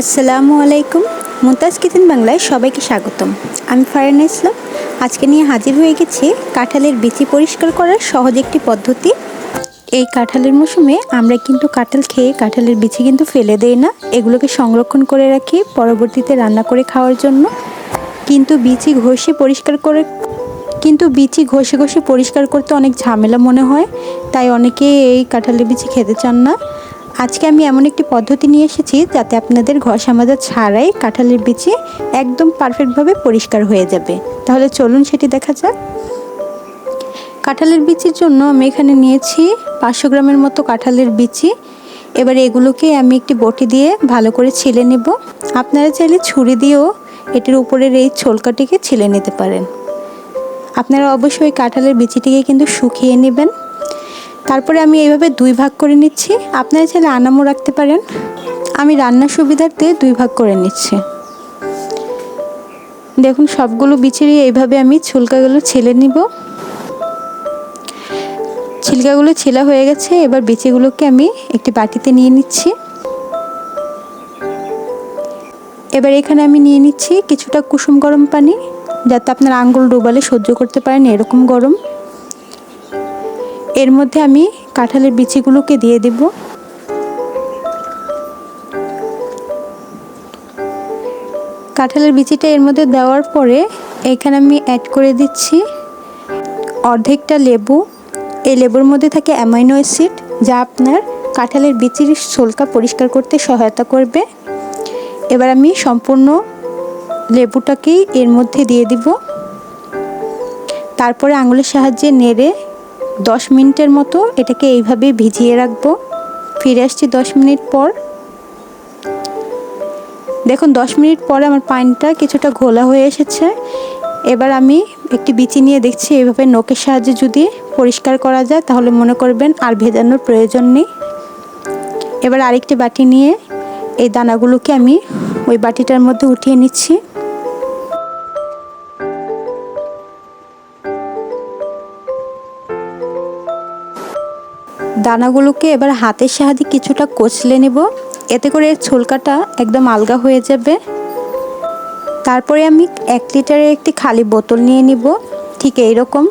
আসসালামু আলাইকুম। মুমতাজ কিচেন বাংলায় সবাইকে স্বাগতম। আমি ফারানা ইসলাম। আজকে নিয়ে হাজির হয়ে গেছি কাঁঠালের বিচি পরিষ্কার করার সহজ একটি পদ্ধতি। এই কাঁঠালের মৌসুমে আমরা কিন্তু কাঁঠাল খেয়ে কাঁঠালের বিচি কিন্তু ফেলে দেই না। এগুলোকে সংরক্ষণ করে রাখি পরবর্তীতে রান্না করে খাওয়ার জন্য। কিন্তু বিচি ঘষে পরিষ্কার করে, কিন্তু বিচি ঘষে ঘষে পরিষ্কার করতে অনেক ঝামেলা মনে হয়। তাই অনেকে এই কাঁঠালের বিচি খেতে চান না। আজকে আমি এমন একটি পদ্ধতি নিয়ে এসেছি যাতে আপনাদের ঘষা মাজা ছাড়াই কাঁঠালের বিচি একদম পারফেক্টভাবে পরিষ্কার হয়ে যাবে। তাহলে চলুন সেটি দেখা যাক। কাঁঠালের বিচির জন্য আমি এখানে নিয়েছি পাঁচশো গ্রামের মতো কাঁঠালের বিচি। এবার এগুলোকে আমি একটি বটি দিয়ে ভালো করে ছিলে নেব। আপনারা চাইলে ছুরি দিয়েও এটির উপরের এই ছোলকাটিকে ছিলে নিতে পারেন। আপনারা অবশ্যই কাঁঠালের বিচিটিকে কিন্তু শুকিয়ে নেবেন। তারপরে আমি এইভাবে দুই ভাগ করে নিচ্ছি। আপনারা চাইলে আনামও রাখতে পারেন। আমি রান্নার সুবিধার্থে দুই ভাগ করে নিচ্ছি। দেখুন, সবগুলো বিচিরি এইভাবে আমি ছুলকাগুলো ছেলে নিব। ছিলকাগুলো ছেলা হয়ে গেছে। এবার বিচিগুলোকে আমি একটি বাটিতে নিয়ে নিচ্ছি। এবার এখানে আমি নিয়ে নিচ্ছি কিছুটা কুসুম গরম পানি, যাতে আপনার আঙ্গুল ডুবালে সহ্য করতে পারেন এরকম গরম। এর মধ্যে আমি কাঁঠালের বিচিগুলোকে দিয়ে দেব। কাঁঠালের বিচিটা এর মধ্যে দেওয়ার পরে এখানে আমি অ্যাড করে দিচ্ছি অর্ধেকটা লেবু। এই লেবুর মধ্যে থাকে অ্যামাইনো অ্যাসিড যা আপনার কাঁঠালের বিচির শোলকা পরিষ্কার করতে সহায়তা করবে। এবার আমি সম্পূর্ণ লেবুটাকেই এর মধ্যে দিয়ে দিব। তারপরে আঙুলের সাহায্যে নেড়ে দশ মিনিটের মতো এটাকে এইভাবে ভিজিয়ে রাখব। ফিরে আসছি দশ মিনিট পর। দেখুন, দশ মিনিট পরে আমার পানিটা কিছুটা ঘোলা হয়ে এসেছে। এবার আমি একটি বিচি নিয়ে দেখছি এইভাবে নখের সাহায্যে যদি পরিষ্কার করা যায়, তাহলে মনে করবেন আর ভেজানোর প্রয়োজন নেই। এবার আরেকটি বাটি নিয়ে এই দানাগুলোকে আমি ওই বাটিটার মধ্যে উঠিয়ে নিচ্ছি। দানাগুলোকে এবার হাতের সাহায্যে কিছুটা কচলে নেব। এতে করে ছোলকাটা একদম আলগা হয়ে যাবে। তারপরে আমি এক লিটারের একটি খালি বোতল নিয়ে নিব। ঠিক এইরকম।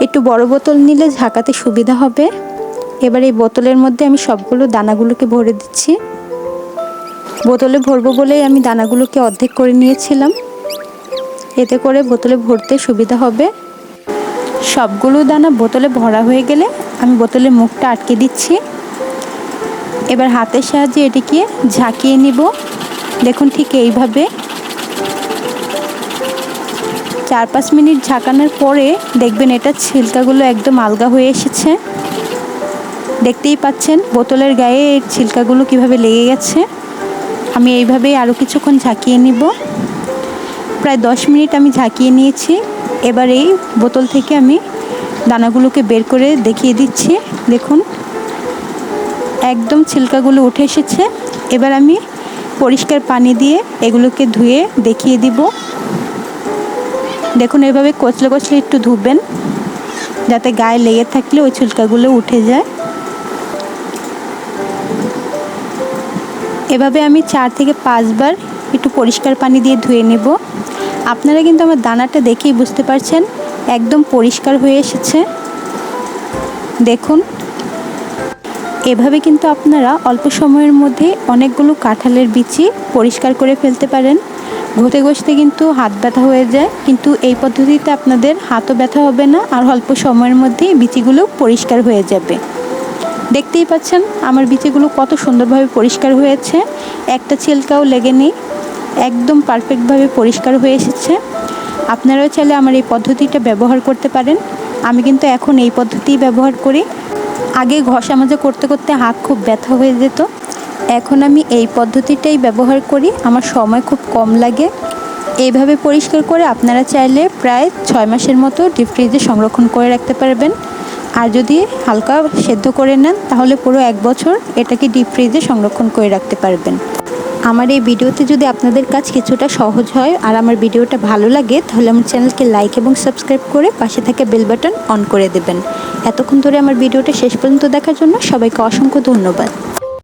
একটু বড় বোতল নিলে ঝাঁকাতে সুবিধা হবে। এবার এই বোতলের মধ্যে আমি সবগুলো দানাগুলোকে ভরে দিচ্ছি। বোতলে ভরবো বলেই আমি দানাগুলোকে অর্ধেক করে নিয়েছিলাম। এতে করে বোতলে ভরতে সুবিধা হবে। সবগুলো দানা বোতলে ভরা হয়ে গেলে আমি বোতলের মুখটা আটকে দিচ্ছি। এবার হাতের সাহায্যে এটিকে ঝাঁকিয়ে নিব। দেখুন ঠিক এইভাবে। চার পাঁচ মিনিট ঝাঁকানোর পরে দেখবেন এটা ছিলকাগুলো একদম আলগা হয়ে এসেছে। দেখতেই পাচ্ছেন বোতলের গায়ে এর ছিলকাগুলো কীভাবে লেগে গেছে। আমি এইভাবেই আরও কিছুক্ষণ ঝাঁকিয়ে নিব। প্রায় দশ মিনিট আমি ঝাঁকিয়ে নিয়েছি। এবার এই বোতল থেকে আমি দানাগুলোকে বের করে দেখিয়ে দিচ্ছি। দেখুন, একদম ছিলকাগুলো উঠে এসেছে। এবার আমি পরিষ্কার পানি দিয়ে এগুলোকে ধুয়ে দেখিয়ে দিব। দেখুন, এভাবে কচলে কচলে একটু ধুবেন, যাতে গায়ে লেগে থাকলে ওই ছিলকাগুলো উঠে যায়। এভাবে আমি চার থেকে পাঁচবার একটু পরিষ্কার পানি দিয়ে ধুয়ে নেব। আপনারা কিন্তু আমার দানাটা দেখেই বুঝতে পারছেন একদম পরিষ্কার হয়ে এসেছে। দেখুন, এভাবে কিন্তু আপনারা অল্প সময়ের মধ্যে অনেকগুলো কাঁঠালের বিচি পরিষ্কার করে ফেলতে পারেন। ঘুরতে ঘষতে কিন্তু হাত ব্যথা হয়ে যায়, কিন্তু এই পদ্ধতিতে আপনাদের হাতও ব্যথা হবে না আর অল্প সময়ের মধ্যেই বিচিগুলো পরিষ্কার হয়ে যাবে। দেখতেই পাচ্ছেন, আমার বিচিগুলো কত সুন্দরভাবে পরিষ্কার হয়েছে। একটা ছিলকাও লেগে নেই, একদম পারফেক্টভাবে পরিষ্কার হয়ে এসেছে। আপনারাও চাইলে আমার এই পদ্ধতিটা ব্যবহার করতে পারেন। আমি কিন্তু এখন এই পদ্ধতিই ব্যবহার করি। আগে ঘষা মাজা করতে করতে হাত খুব ব্যথা হয়ে যেত। এখন আমি এই পদ্ধতিটাই ব্যবহার করি। আমার সময় খুব কম লাগে। এইভাবে পরিষ্কার করে আপনারা চাইলে প্রায় ছয় মাসের মতো ডিপ ফ্রিজে সংরক্ষণ করে রাখতে পারবেন। আর যদি হালকা সেদ্ধ করে নেন, তাহলে পুরো এক বছর এটাকে ডিপ ফ্রিজে সংরক্ষণ করে রাখতে পারবেন। আমার এই ভিডিওতে যদি আপনাদের কাজ কিছুটা সহজ হয় আর আমার ভিডিওটা ভালো লাগে, তাহলে আমার চ্যানেলকে লাইক এবং সাবস্ক্রাইব করে পাশে থাকা বেল বাটন অন করে দেবেন। এতক্ষণ ধরে আমার ভিডিওটা শেষ পর্যন্ত দেখার জন্য সবাইকে অসংখ্য ধন্যবাদ।